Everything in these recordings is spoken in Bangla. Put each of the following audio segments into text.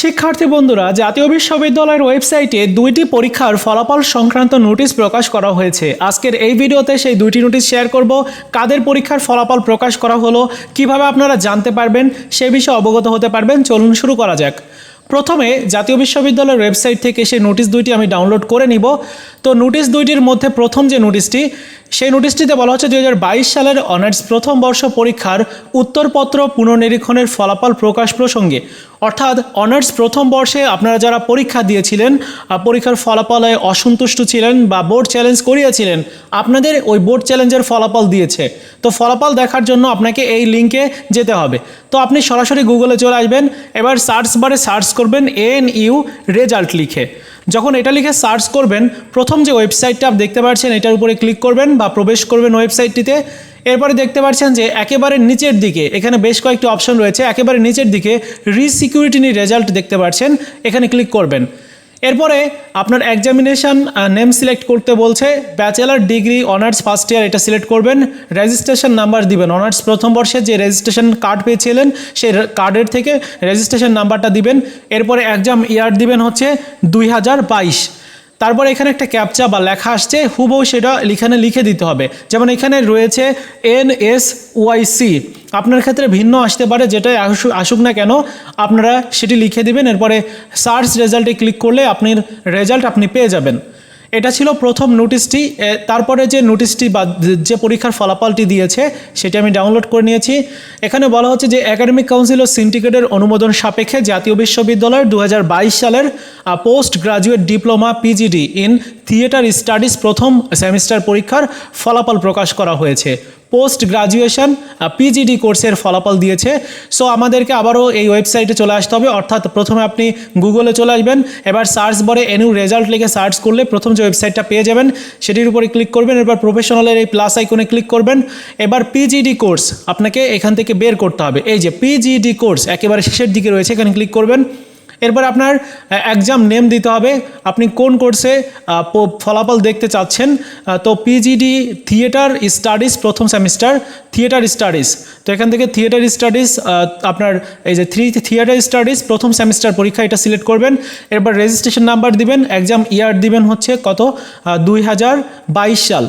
শিক্ষার্থী বন্ধুরা, জাতীয় বিশ্ববিদ্যালয়ের ওয়েবসাইটে দুইটি পরীক্ষার ফলাফল সংক্রান্ত নোটিশ প্রকাশ করা হয়েছে। আজকের এই ভিডিওতে সেই দুইটি নোটিশ শেয়ার করব। কাদের পরীক্ষার ফলাফল প্রকাশ করা হলো, কীভাবে আপনারা জানতে পারবেন, সে বিষয়ে অবগত হতে পারবেন। চলুন শুরু করা যাক। প্রথমে, জাতীয় বিশ্ববিদ্যালয়ের ওয়েবসাইট থেকে সেই নোটিশ দুইটি আমি ডাউনলোড করে নিব। তো নোটিশ দুইটির মধ্যে প্রথম যে নোটিশটি সেই নোটিশটিতে বলা হচ্ছে দু হাজার বাইশ সালের অনার্স প্রথম বর্ষ পরীক্ষার উত্তরপত্র পুনর্নিরীক্ষণের ফলাফল প্রকাশ প্রসঙ্গে। অর্থাৎ অনার্স প্রথম বর্ষে আপনারা যারা পরীক্ষা দিয়েছিলেন পরীক্ষার ফলাফলে অসন্তুষ্ট ছিলেন বা বোর্ড চ্যালেঞ্জ করিয়েছিলেন, আপনাদের ওই বোর্ড চ্যালেঞ্জের ফলাফল দিয়েছে। তো ফলাফল দেখার জন্য আপনাকে এই লিঙ্কে যেতে হবে। তো আপনি সরাসরি গুগলে চলে আসবেন, এবার সার্চ বারে সার্চ করবেন এন ইউ রেজাল্ট লিখে। যখন এটা লিখে সার্চ করবেন, প্রথম যে ওয়েবসাইটটা আপনি দেখতে পাচ্ছেন, এটার উপরে ক্লিক করবেন বা প্রবেশ করবেন ওয়েবসাইটটিতে। এরপরে দেখতে পাচ্ছেন যে একেবারে নিচের দিকে, এখানে বেশ কয়েকটি অপশন রয়েছে, একেবারে নিচের দিকে রিসিকিউরিটি রেজাল্ট দেখতে পাচ্ছেন, এখানে ক্লিক করবেন। এরপরে আপনার এক্সামিনেশন নেম সিলেক্ট করতে বলছে bachelor degree honours first year এটা সিলেক্ট করবেন রেজিস্ট্রেশন নাম্বার দিবেন অনার্স প্রথম বর্ষে যে রেজিস্ট্রেশন কার্ড পেয়েছিলেন সেই কার্ডের থেকে রেজিস্ট্রেশন নাম্বারটা দিবেন, এরপরে এক্সাম ইয়ার দিবেন হচ্ছে দুই তারপরে এখানে একটা ক্যাপচা বা লেখা আসছে, হুবহু সেটা এখানে লিখে দিতে হবে। যেমন এখানে রয়েছে এন এস ওয়াইসি আপনার ক্ষেত্রে ভিন্ন আসতে পারে, যেটাই আসুক আসুক না কেন, আপনারা সেটি লিখে দিবেন, এরপরে সার্চ রেজাল্টে ক্লিক করলে আপনার রেজাল্ট আপনি পেয়ে যাবেন। এটা ছিল প্রথম নোটিশটি তারপরে যে নোটিশটি বা যে পরীক্ষার ফলাফলটি দিয়েছে, সেটি আমি ডাউনলোড করে নিয়েছি। এখানে বলা হচ্ছে যে একাডেমিক কাউন্সিল ও সিন্ডিকেটের অনুমোদন সাপেক্ষে জাতীয় বিশ্ববিদ্যালয়ের দু হাজার বাইশ সালের post graduate diploma PGD in theatre studies প্রথম সেমিস্টার পরীক্ষার ফলাফল প্রকাশ করা হয়েছে। পোস্ট গ্রাজুয়েশন পিজিডি কোর্সের ফলাফল দিয়েছে। সো আমাদেরকে আবারও এই ওয়েবসাইটে চলে আসতে হবে। অর্থাৎ প্রথমে আপনি গুগলে চলে আসবেন। এবার সার্চ বরে এনু রেজাল্ট লিখে সার্চ করলে প্রথম যে ওয়েবসাইটটা পেয়ে যাবেন, সেটির উপরে ক্লিক করবেন। এবার প্রফেশনালের এই প্লাস আইকনে ক্লিক করবেন। এবার পিজিডি কোর্স আপনাকে এখান থেকে বের করতে হবে। এই যে পিজিডি কোর্স একেবারে শেষের দিকে রয়েছে, এখানে ক্লিক করবেন। এরপর আপনার এক্সাম নেম দিতে হবে। আপনি কোন কোর্সে ফলাফল দেখতে চাচ্ছেন? তো পিজিডি থিয়েটার স্টাডিজ প্রথম সেমিস্টার থিয়েটার স্টাডিজ তো এখান থেকে থিয়েটার স্টাডিজ আপনার এই যে থ্রি থিয়েটার স্টাডিজ প্রথম সেমিস্টার পরীক্ষা এটা সিলেক্ট করবেন। এরপর রেজিস্ট্রেশন নাম্বার দিবেন এক্সাম ইয়ার দিবেন হচ্ছে কত? দুই হাজার বাইশ সাল।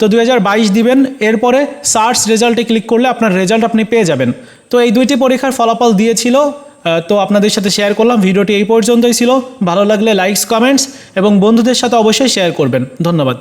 তো দুই হাজার বাইশ দিবেন, এরপরে সার্চ রেজাল্টে ক্লিক করলে আপনার রেজাল্ট আপনি পেয়ে যাবেন। তো এই দুইটি পরীক্ষার ফলাফল দিয়েছিল তো আপনাদের সাথে শেয়ার করলাম, ভিডিওটি এই পর্যন্তই ছিল। ভালো লাগলে লাইকস কমেন্টস এবং বন্ধুদের সাথে অবশ্যই শেয়ার করবেন। ধন্যবাদ।